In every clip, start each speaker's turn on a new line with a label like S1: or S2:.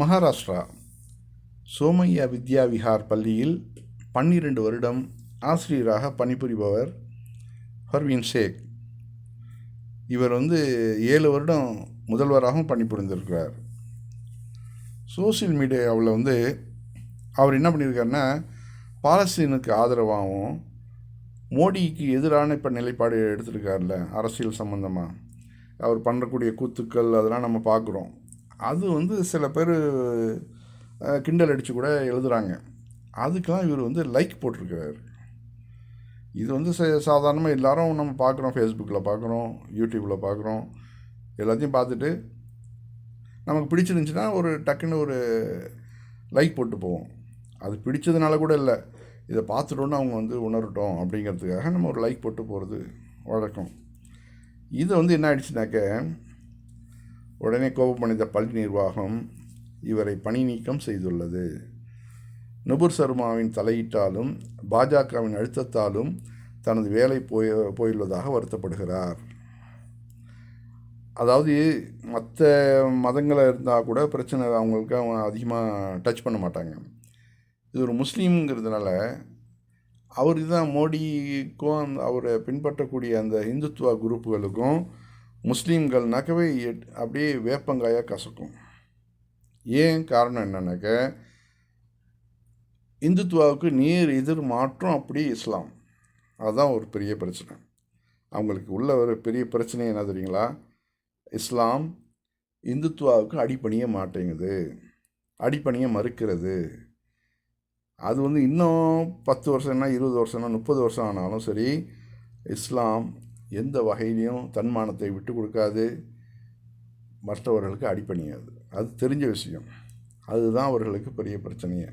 S1: மகாராஷ்டிரா சோமையா வித்யா விஹார் பள்ளியில் பன்னிரண்டு வருடம் ஆசிரியராக பணிபுரிபவர் பர்வீன் ஷேக். இவர் வந்து ஏழு வருடம் முதல்வராகவும் பணிபுரிந்திருக்கிறார். சோசியல் மீடியாவில் வந்து அவர் என்ன பண்ணியிருக்காருன்னா பாலஸ்தீனுக்கு ஆதரவாகவும் மோடிக்கு எதிரான இப்போ நிலைப்பாடு எடுத்திருக்கார்ல அரசியல் சம்மந்தமாக அவர் பண்ணக்கூடிய கூத்துக்கள் அதெல்லாம் நம்ம பார்க்குறோம். அது வந்து சில பேர் கிண்டல் அடித்து கூட எழுதுகிறாங்க அதுக்கெல்லாம் இவர் வந்து லைக் போட்டிருக்கிறாரு. இது வந்து சாதாரணமாக எல்லாரும் நம்ம பார்க்குறோம் ஃபேஸ்புக்கில் பார்க்குறோம் யூடியூப்பில் பார்க்குறோம் எல்லாத்தையும் பார்த்துட்டு நமக்கு பிடிச்சிருந்துச்சின்னா ஒரு டக்குன்னு ஒரு லைக் போட்டு போவோம். அது பிடிச்சதுனால கூட இல்லை. இதை பார்த்துட்டோன்னு அவங்க வந்து உணரட்டும் அப்படிங்கிறதுக்காக நம்ம ஒரு லைக் போட்டு போகிறது வழக்கம். இது வந்து என்ன ஆயிடுச்சுனாக்க உடனே கோபமடைந்த பள்ளி நிர்வாகம் இவரை பணி நீக்கம் செய்துள்ளது. நுபுர் சர்மாவின் தலையீட்டாலும் பாஜகவின் அழுத்தத்தாலும் தனது வேலை போய் போயுள்ளதாக வருத்தப்படுகிறார். அதாவது மற்ற மதங்களை இருந்தால் கூட பிரச்சனை அவங்களுக்கு அவங்க அதிகமாக டச் பண்ண மாட்டாங்க. இது ஒரு முஸ்லீம்ங்கிறதுனால அவர் தான் மோடிக்கும் அந்த அவரை பின்பற்றக்கூடிய அந்த இந்துத்துவ குரூப்புகளுக்கும் முஸ்லீம்கள்னாக்கவே எட்- அப்படியே வேப்பங்காயாக கசக்கும். ஏன் காரணம் என்னன்னாக்க இந்துத்துவாவுக்கு நேர் எதிர் மாற்றம் அப்படியே இஸ்லாம். அதுதான் ஒரு பெரிய பிரச்சனை. அவங்களுக்கு உள்ள ஒரு பெரிய பிரச்சனை என்ன தெரியுங்களா? இஸ்லாம் இந்துத்துவாவுக்கு அடிப்பணிய மாட்டேங்குது. அடிப்பணிய மறுக்கிறது. அது வந்து இன்னும் பத்து வருஷம்னா இருபது வருஷம்னா முப்பது வருஷம் ஆனாலும் சரி இஸ்லாம் எந்த வகையிலையும் தன்மானத்தை விட்டு கொடுக்காது. மற்றவர்களுக்கு அடிப்பணியாது அது தெரிஞ்ச விஷயம். அதுதான் அவர்களுக்கு பெரிய பிரச்சனையே.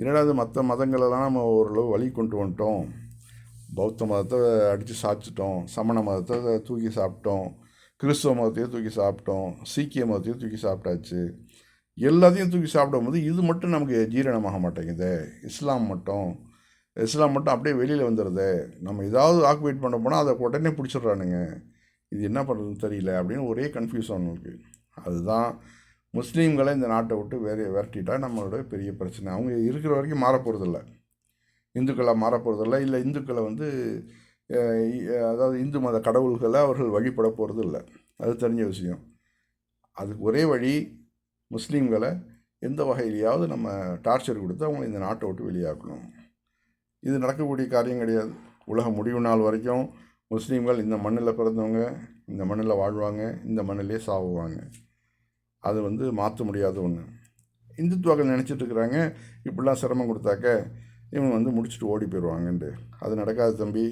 S1: இரண்டாவது மற்ற மதங்களெல்லாம் நம்ம ஓரளவு வழி கொண்டு வந்துட்டோம். பௌத்த மதத்தை அடித்து சாய்ச்சிட்டோம் சமண மதத்தை தூக்கி சாப்பிட்டோம். கிறிஸ்துவ மதத்தையும் தூக்கி சாப்பிட்டோம். சீக்கிய மதத்தையும் தூக்கி சாப்பிட்டாச்சு. எல்லாத்தையும் தூக்கி சாப்பிடும்போது இது மட்டும் நமக்கு ஜீரணமாக மாட்டேங்குது இஸ்லாம் மட்டும். இஸ்லாம் மட்டும் அப்படியே வெளியில் வந்துடுது நம்ம ஏதாவது ஆக்குபேட் பண்ண போனால் அதை உடனே பிடிச்சிடுறானுங்க. இது என்ன பண்ணுறதுன்னு தெரியல அப்படின்னு ஒரே கன்ஃபியூஷன் இருக்குது அதுதான் முஸ்லீம்களை இந்த நாட்டை விட்டு வேற விரட்டிட்டா நம்மளோட பெரிய பிரச்சனை. அவங்க இருக்கிற வரைக்கும் மாறப்போகிறதில்ல இந்துக்களாக மாறப்போகிறதில்ல இல்லை இந்துக்களை வந்து அதாவது இந்து மத கடவுள்களை அவர்கள் வழிபட போகிறது இல்லை அது தெரிஞ்ச விஷயம். அதுக்கு ஒரே வழி முஸ்லீம்களை எந்த வகையிலையாவது நம்ம டார்ச்சர் கொடுத்து அவங்களை இந்த நாட்டை விட்டு வெளியாக்கணும். இது நடக்கக்கூடிய காரியம் கிடையாது. உலகம் முடிவு நாள் வரைக்கும் முஸ்லீம்கள் இந்த மண்ணில் பிறந்தவங்க இந்த மண்ணில் வாழ்வாங்க இந்த மண்ணிலே சாவுவாங்க. அது வந்து மாற்ற முடியாத ஒன்று இந்துத்துவாக்கள் நினச்சிட்டு இருக்கிறாங்க இப்படிலாம் சிரமம் கொடுத்தாக்க இவங்க வந்து முடிச்சுட்டு ஓடி போயிடுவாங்கன்ட்டு. அது நடக்காது தம்பி.